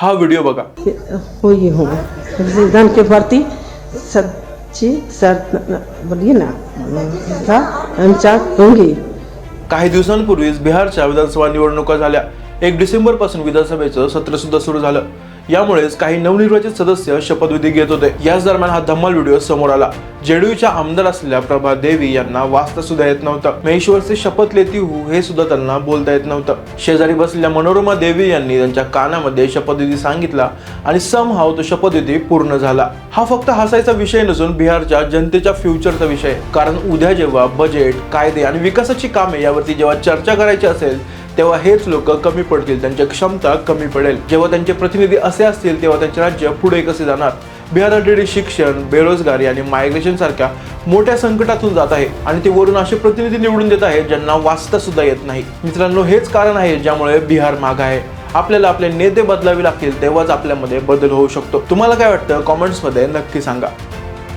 हा व्हिडिओ बघा. हुई हूँ संविधान के प्रति सच्ची सर बोलिए ना अंचा दूंगी काही दिवसांपूर्वीच बिहारच्या विधानसभा निवडणुका झाल्या. एक डिसेंबरपासून विधानसभेचं सत्र सुद्धा सुरू झालं. यामुळेच काही नवनिर्वाचित सदस्य शपथविधी घेत होते. याच दरम्यान हा धम्माल व्हिडिओ समोर आला. जेडीयूच्या आमदार असलेल्या प्रभा देवी यांना वाचता सुद्धा येत नव्हतं. महेश्वरचे शपथ लेती हू हे सुद्धा त्यांना बोलता येत नव्हतं. शेजारी बसलेल्या मनोरमा देवी यांनी त्यांच्या कानामध्ये शपथविधी सांगितला आणि सम हाव तो शपथविधी पूर्ण झाला. हा फक्त हसायचा विषय नसून बिहारच्या जनतेच्या फ्युचरचा विषय कारण उद्या जेव्हा बजेट कायदे आणि विकासाची कामे यावरती जेव्हा चर्चा करायची असेल तेव्हा हेच लोक कमी पडतील त्यांच्या क्षमता कमी पडेल. जेव्हा त्यांचे प्रतिनिधी असे असतील तेव्हा त्यांचे राज्य पुढे कसे जाणार? बिहार ऑलरेडी शिक्षण बेरोजगारी आणि मायग्रेशन सारख्या मोठ्या संकटातून जात आहे आणि ते वरून असे प्रतिनिधी निवडून देत आहेत ज्यांना वाचता सुद्धा येत नाही. मित्रांनो हेच कारण आहे ज्यामुळे बिहार माग आहे. आपल्याला आपले नेते बदलावे लागतील तेव्हाच आपल्यामध्ये बदल होऊ शकतो. तुम्हाला काय वाटतं? कॉमेंट्समध्ये नक्की सांगा.